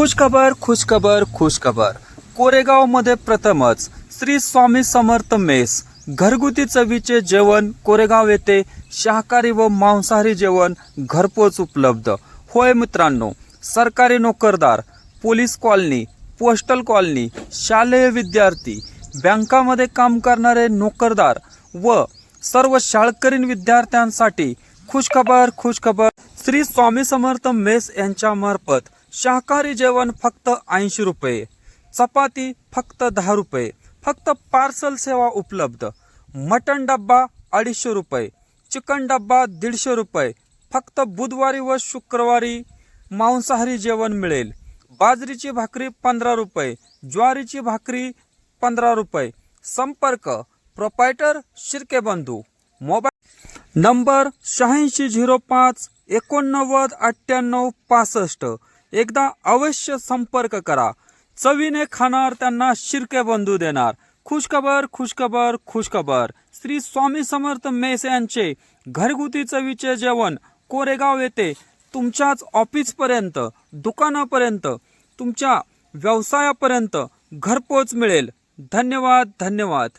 खुशखबर खुशखबर खुशखबर. कोरेगावमध्ये प्रथमच श्री स्वामी समर्थ मेस. घरगुती चवीचे जेवण कोरेगाव येथे. शाकाहारी व मांसाहारी जेवण घरपोच उपलब्ध. होय मित्रांनो सरकारी नोकरदार पोलीस कॉलनी पोस्टल कॉलनी शालेय विद्यार्थी बँकामध्ये काम करणारे नोकरदार व सर्व शाळकरीण विद्यार्थ्यांसाठी खुशखबर खुशखबर. श्री स्वामी समर्थ मेस यांच्या मार्फत शाकाहारी जेवण फक्त ऐंशी रुपये चपाती फक्त दहा रुपये फक्त पार्सल सेवा उपलब्ध. मटण डब्बा अडीचशे रुपये चिकन डब्बा दीडशे रुपये फक्त बुधवारी व शुक्रवारी मांसाहारी जेवण मिळेल. बाजरीची भाकरी पंधरा रुपये ज्वारीची भाकरी पंधरा रुपये. संपर्क प्रोपायटर शिर्के बंधू मोबाईल नंबर शहाऐंशी झिरो पाच एकोणनव्वद अठ्ठ्याण्णव पासष्ट. एकदा अवश्य संपर्क करा. चवीने खाणार त्यांना शिरके बंधू देणार. खुशखबर खुशखबर खुशखबर. श्री स्वामी समर्थ मेस यांचे घरगुती चवीचे जेवण कोरेगाव येथे तुमच्याच ऑफिसपर्यंत दुकानापर्यंत तुमच्या व्यवसायापर्यंत घरपोच मिळेल. धन्यवाद धन्यवाद.